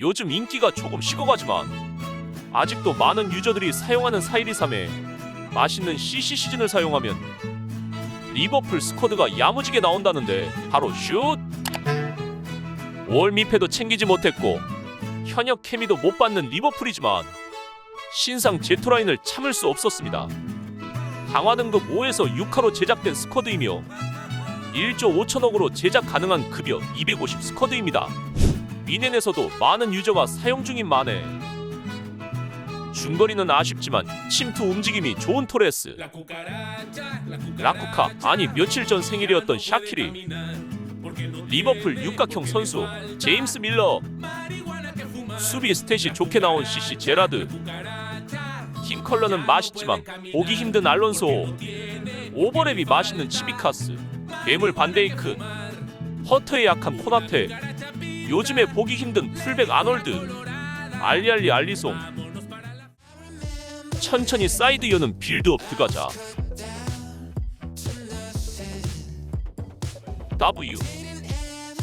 요즘 인기가 조금 식어가지만 아직도 많은 유저들이 사용하는 4123에 맛있는 CC 시즌을 사용하면 리버풀 스쿼드가 야무지게 나온다는데 바로 슛! 월 미패도 챙기지 못했고 현역 케미도 못 받는 리버풀이지만 신상 제토라인을 참을 수 없었습니다. 강화 등급 5에서 6화로 제작된 스쿼드이며 1조 5천억으로 제작 가능한 급여 250 스쿼드입니다. 미넨에서도 많은 유저가 사용 중인 만에 중거리는 아쉽지만 침투 움직임이 좋은 토레스. 라쿠카 아니 며칠 전 생일이었던 샤키리. 리버풀 육각형 선수 제임스 밀러. 수비 스탯이 좋게 나온 CC 제라드. 팀 컬러는 맛있지만 보기 힘든 알론소. 오버랩이 맛있는 치비카스. 괴물 반데이크. 허터에 약한 포나테 요즘에 보기 힘든 풀백 아놀드. 알리알리 알리송. 천천히 사이드 여는 빌드업 들어가자. W.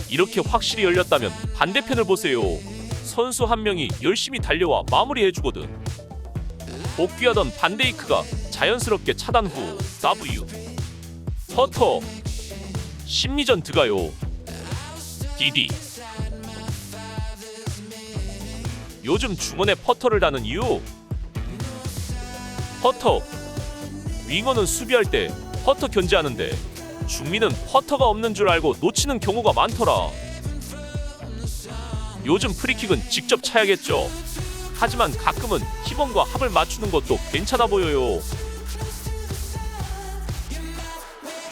이렇게 확실히 열렸다면 반대편을 보세요. 선수 한 명이 열심히 달려와 마무리해주거든. 복귀하던 반데이크가 자연스럽게 차단 후 W. 퍼터. 심리전 들어가요. 디 요즘 중원에 퍼터를 다는 이유? 퍼터. 윙어는 수비할 때 퍼터 견제하는데 중미는 퍼터가 없는 줄 알고 놓치는 경우가 많더라. 요즘 프리킥은 직접 차야겠죠. 하지만 가끔은 희번과 합을 맞추는 것도 괜찮아 보여요.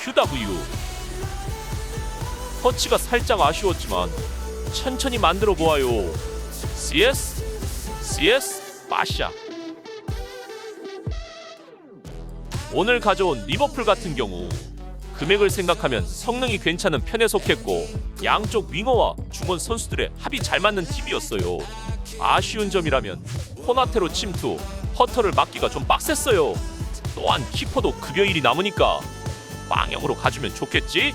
QW 터치가 살짝 아쉬웠지만 천천히 만들어 보아요. CS CS 빠샤 오늘 가져온 리버풀 같은 경우 금액을 생각하면 성능이 괜찮은 편에 속했고 양쪽 윙어와 중원 선수들의 합이 잘 맞는 팀이었어요. 아쉬운 점이라면 코나테로 침투, 퍼터를 막기가 좀 빡셌어요. 또한 키퍼도 급여 일이 남으니까 빵형으로 가주면 좋겠지?